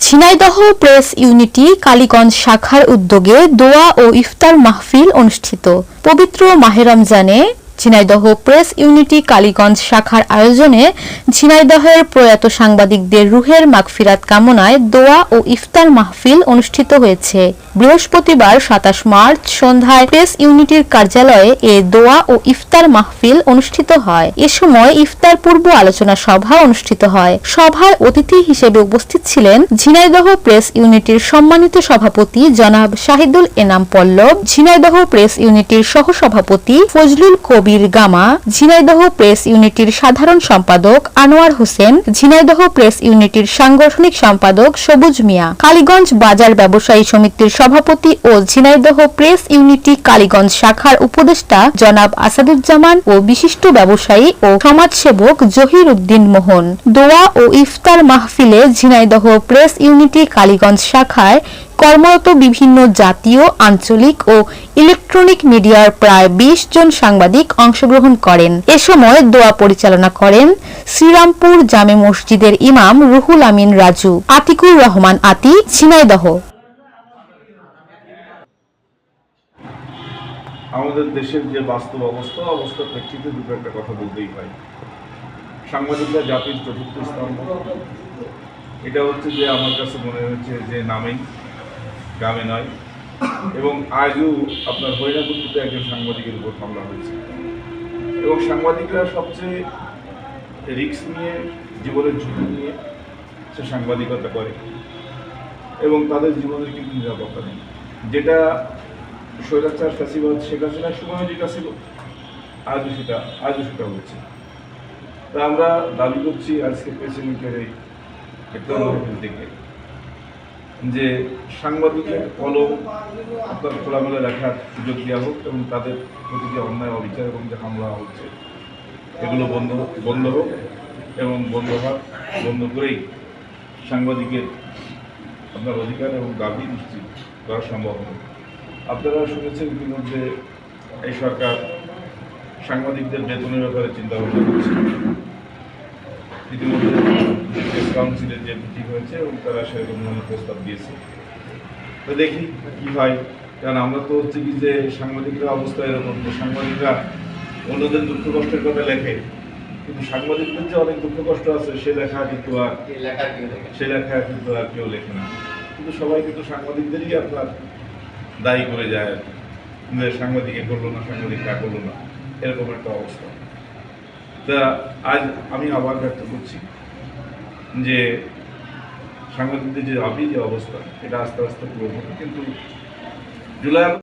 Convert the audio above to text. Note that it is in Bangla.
ঝিনাইদহ প্রেস ইউনিটি কালীগঞ্জ শাখার উদ্যোগে দোয়া ও ইফতার মাহফিল অনুষ্ঠিত। পবিত্র মাহে রমজানে ঝিনাইদহ প্রেস ইউনিটি কালীগঞ্জ শাখার আয়োজনে ঝিনাইদহের প্রয়াত সাংবাদিকদের রুহের মাগফিরাত কামনায় দোয়া ও ইফতার মাহফিল অনুষ্ঠিত হয়েছে। বৃহস্পতিবার সাতাশ মার্চ সন্ধ্যায় প্রেস ইউনিটির কার্যালয়ে এ দোয়া ও ইফতার মাহফিল অনুষ্ঠিত হয়। এ সময় ইফতার পূর্ব আলোচনা সভা অনুষ্ঠিত হয়। সভায় অতিথি হিসেবে উপস্থিত ছিলেন ঝিনাইদহ প্রেস ইউনিটির সম্মানিত সভাপতি জনাব শাহিদুল এনাম পল্লব, ঝিনাইদহ প্রেস ইউনিটির সহসভাপতি ফজলুল কবির গামা ঝিনাইদহ প্রেস ইউনিটির সাধারণ সম্পাদক আনোয়ার হোসেন, ঝিনাইদহ প্রেস ইউনিটির সাংগঠনিক সম্পাদক সবুজ মিয়া, কালীগঞ্জ বাজার ব্যবসায়ী সমিতির সভাপতি ও ঝিনাইদহ প্রেস ইউনিটি কালীগঞ্জ শাখার উপদেষ্টা জনাব আসাদুজ্জামান ও বিশিষ্ট ব্যবসায়ী ও সমাজসেবক জহির উদ্দিন মোহন। দোয়া ও ইফতার মাহফিলে ঝিনাইদহ প্রেস ইউনিটি কালীগঞ্জ শাখায় কর্মরত বিভিন্ন জাতীয়, আঞ্চলিক ও ইলেকট্রনিক মিডিয়ার প্রায় বিশ জন সাংবাদিক অংশগ্রহণ করেন। এ সময় দোয়া পরিচালনা করেন শ্রীরামপুর জামে মসজিদের ইমাম রুহুল আমিন রাজু, আতিকুর রহমান আতি, ঝিনাইদহ। আমাদের দেশের যে বাস্তব অবস্থা অবস্থার প্রেক্ষিতে দুটো একটা কথা বলতেই হয়। সাংবাদিকরা জাতির চতুর্থ স্তম্ভ। এটা হচ্ছে যে আমার কাছে মনে হচ্ছে যে নামেই গ্রামে নয়। এবং আজও আপনার হরিণাকুণ্ডিতে একজন সাংবাদিকের উপর হামলা হয়েছে। এবং সাংবাদিকরা সবচেয়ে রিস্ক নিয়ে জীবনের ঝুঁকি নিয়ে সে সাংবাদিকতা করে। এবং তাদের জীবনের কিন্তু নিরাপত্তা নেই। যেটা স্বৈরাচার ফ্যাসিবাদ শেখ হাসিনার সময় যেটা ছিল আজও সেটা আজও সেটা হচ্ছে। তা আমরা দাবি করছি আজকে প্রেসিডেন্টের এই একটা অনুভূতি থেকে যে সাংবাদিকের কলম আপনার খোলামেলা লেখার সুযোগ দেওয়া হোক এবং তাদের প্রতি যে অন্যায়, অবিচার এবং যে হামলা হচ্ছে, এগুলো বন্ধ বন্ধ হোক এবং বন্ধ হওয়ার বন্ধ করেই সাংবাদিকের আপনার অধিকার এবং দাবি নিশ্চিত করা সম্ভব হবে। আপনারা শুনেছেন ইতিমধ্যে এই সরকার সাংবাদিকদের বেতনের ব্যাপারে চিন্তা ভাবনা করছে। ইতিমধ্যে কাউন্সিলের যে মিটিং হয়েছে এবং তারা সেরকম প্রস্তাব দিয়েছে তো দেখি কি হয় কারণ আমরা তো হচ্ছে কি যে সাংবাদিকরা অবস্থা এরকম যে সাংবাদিকরা অন্যদের দুঃখ কষ্টের কথা লেখে, কিন্তু সাংবাদিকদের যে অনেক দুঃখ কষ্ট আছে সে লেখা কিন্তু আর সে লেখা কিন্তু আর কেউ লেখে না। কিন্তু সবাই কিন্তু সাংবাদিকদেরই আপনার দায়ী করে যায়। যে সাংবাদিক করল না সাংবাদিক তা করল না। এরকম একটা অবস্থা। তা আজ আমি আবার ব্যক্ত করছি যে সাংবাদিকদের যে আবি যে অবস্থা, এটা আস্তে আস্তে পূরণ হবে কিন্তু জুলাই